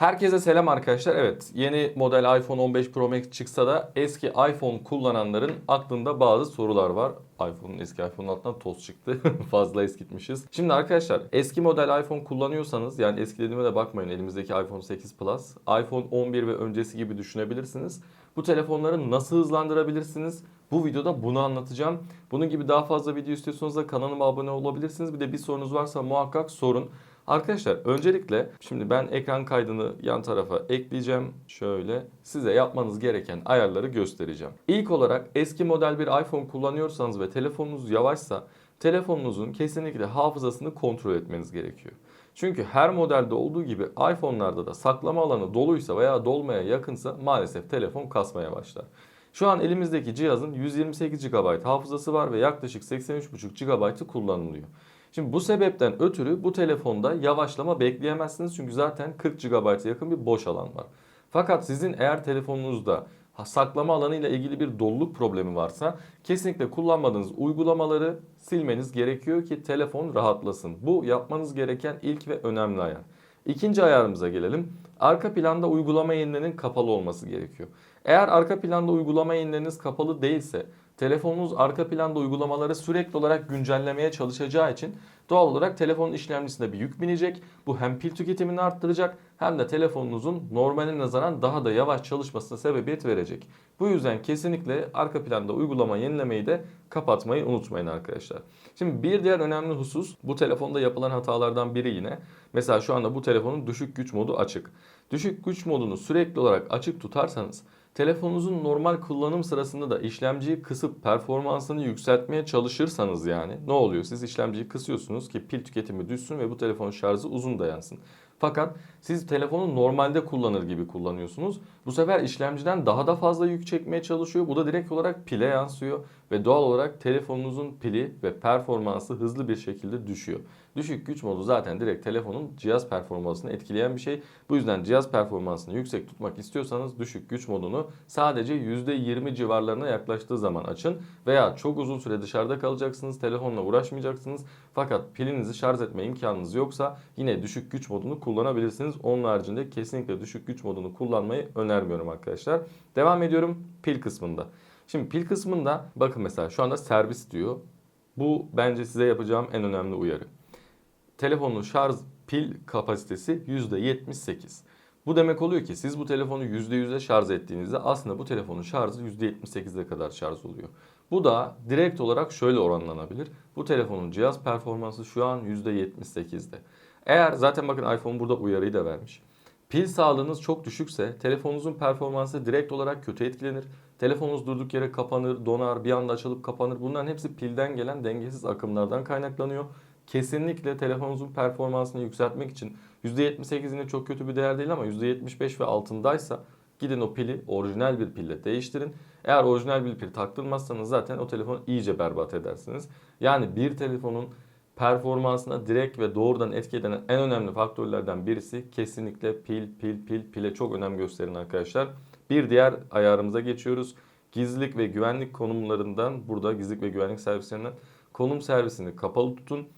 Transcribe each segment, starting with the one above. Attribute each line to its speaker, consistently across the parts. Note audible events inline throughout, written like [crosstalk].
Speaker 1: Herkese selam arkadaşlar. Evet yeni model iPhone 15 Pro Max çıksa da eski iPhone kullananların aklında bazı sorular var. iPhone'un eski iPhone'un altından toz çıktı. [laughs] Fazla eskitmişiz. Şimdi arkadaşlar eski model iPhone kullanıyorsanız yani eski de bakmayın elimizdeki iPhone 8 Plus, iPhone 11 ve öncesi gibi düşünebilirsiniz. Bu telefonları nasıl hızlandırabilirsiniz? Bu videoda bunu anlatacağım. Bunun gibi daha fazla video istiyorsanız da kanalıma abone olabilirsiniz. Bir de bir sorunuz varsa muhakkak sorun. Arkadaşlar öncelikle şimdi ben ekran kaydını yan tarafa ekleyeceğim. Şöyle size yapmanız gereken ayarları göstereceğim. İlk olarak eski model bir iPhone kullanıyorsanız ve telefonunuz yavaşsa telefonunuzun kesinlikle hafızasını kontrol etmeniz gerekiyor. Çünkü her modelde olduğu gibi iPhone'larda da saklama alanı doluysa veya dolmaya yakınsa maalesef telefon kasmaya başlar. Şu an elimizdeki cihazın 128 GB hafızası var ve yaklaşık 83,5 GB'ı kullanılıyor. Şimdi bu sebepten ötürü bu telefonda yavaşlama bekleyemezsiniz çünkü zaten 40 GB'a yakın bir boş alan var. Fakat sizin eğer telefonunuzda saklama alanı ile ilgili bir doluluk problemi varsa kesinlikle kullanmadığınız uygulamaları silmeniz gerekiyor ki telefon rahatlasın. Bu yapmanız gereken ilk ve önemli ayar. İkinci ayarımıza gelelim. Arka planda uygulama yenilerinin kapalı olması gerekiyor. Eğer arka planda uygulama yenileriniz kapalı değilse telefonunuz arka planda uygulamaları sürekli olarak güncellemeye çalışacağı için doğal olarak telefonun işlemcisine bir yük binecek. Bu hem pil tüketimini arttıracak hem de telefonunuzun normale nazaran daha da yavaş çalışmasına sebebiyet verecek. Bu yüzden kesinlikle arka planda uygulama yenilemeyi de kapatmayı unutmayın arkadaşlar. Şimdi bir diğer önemli husus bu telefonda yapılan hatalardan biri yine. Mesela şu anda bu telefonun düşük güç modu açık. Düşük güç modunu sürekli olarak açık tutarsanız telefonunuzun normal kullanım sırasında da işlemciyi kısıp performansını yükseltmeye çalışırsanız yani ne oluyor? Siz işlemciyi kısıyorsunuz ki pil tüketimi düşsün ve bu telefonun şarjı uzun dayansın. Fakat siz telefonu normalde kullanır gibi kullanıyorsunuz. Bu sefer işlemciden daha da fazla yük çekmeye çalışıyor. Bu da direkt olarak pile yansıyor ve doğal olarak telefonunuzun pili ve performansı hızlı bir şekilde düşüyor. Düşük güç modu zaten direkt telefonun cihaz performansını etkileyen bir şey. Bu yüzden cihaz performansını yüksek tutmak istiyorsanız düşük güç modunu sadece %20 civarlarına yaklaştığı zaman açın veya çok uzun süre dışarıda kalacaksınız, telefonla uğraşmayacaksınız. Fakat pilinizi şarj etme imkanınız yoksa yine düşük güç modunu kullanabilirsiniz. Onun haricinde kesinlikle düşük güç modunu kullanmayı önermiyorum arkadaşlar. Devam ediyorum pil kısmında. Şimdi pil kısmında bakın mesela şu anda servis diyor. Bu bence size yapacağım en önemli uyarı. Telefonun şarj pil kapasitesi %78. Bu demek oluyor ki siz bu telefonu %100'e şarj ettiğinizde aslında bu telefonun şarjı %78'e kadar şarj oluyor. Bu da direkt olarak şöyle oranlanabilir. Bu telefonun cihaz performansı şu an %78'de. Eğer zaten bakın iPhone burada uyarıyı da vermiş. Pil sağlığınız çok düşükse telefonunuzun performansı direkt olarak kötü etkilenir. Telefonunuz durduk yere kapanır, donar, bir anda açılıp kapanır. Bunların hepsi pilden gelen dengesiz akımlardan kaynaklanıyor. Kesinlikle telefonunuzun performansını yükseltmek için %78'inin çok kötü bir değer değil ama %75 ve altındaysa gidin o pili orijinal bir pille değiştirin. Eğer orijinal bir pil taktırmazsanız zaten o telefonu iyice berbat edersiniz. Yani bir telefonun performansına direkt ve doğrudan etki eden en önemli faktörlerden birisi kesinlikle pil, pil, pil, pile çok önem gösterin arkadaşlar. Bir diğer ayarımıza geçiyoruz. Gizlilik ve güvenlik konumlarından burada gizlilik ve güvenlik servislerinden konum servisini kapalı tutun.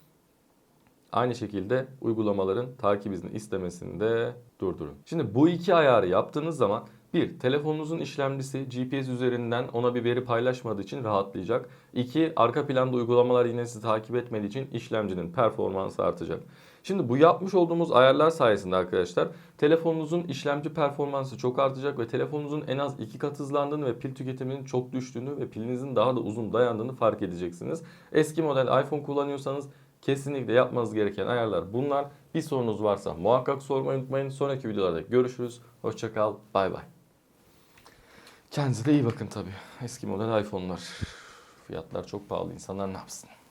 Speaker 1: Aynı şekilde uygulamaların takip izni istemesini de durdurun. Şimdi bu iki ayarı yaptığınız zaman bir, telefonunuzun işlemcisi GPS üzerinden ona bir veri paylaşmadığı için rahatlayacak. İki, arka planda uygulamalar yine sizi takip etmediği için işlemcinin performansı artacak. Şimdi bu yapmış olduğumuz ayarlar sayesinde arkadaşlar telefonunuzun işlemci performansı çok artacak ve telefonunuzun en az iki kat hızlandığını ve pil tüketiminin çok düştüğünü ve pilinizin daha da uzun dayandığını fark edeceksiniz. Eski model iPhone kullanıyorsanız kesinlikle yapmanız gereken ayarlar bunlar. Bir sorunuz varsa muhakkak sormayı unutmayın. Sonraki videolarda görüşürüz. Hoşçakal. Bay bay. Kendinize iyi bakın tabii. Eski model iPhone'lar. Fiyatlar çok pahalı. İnsanlar ne yapsın?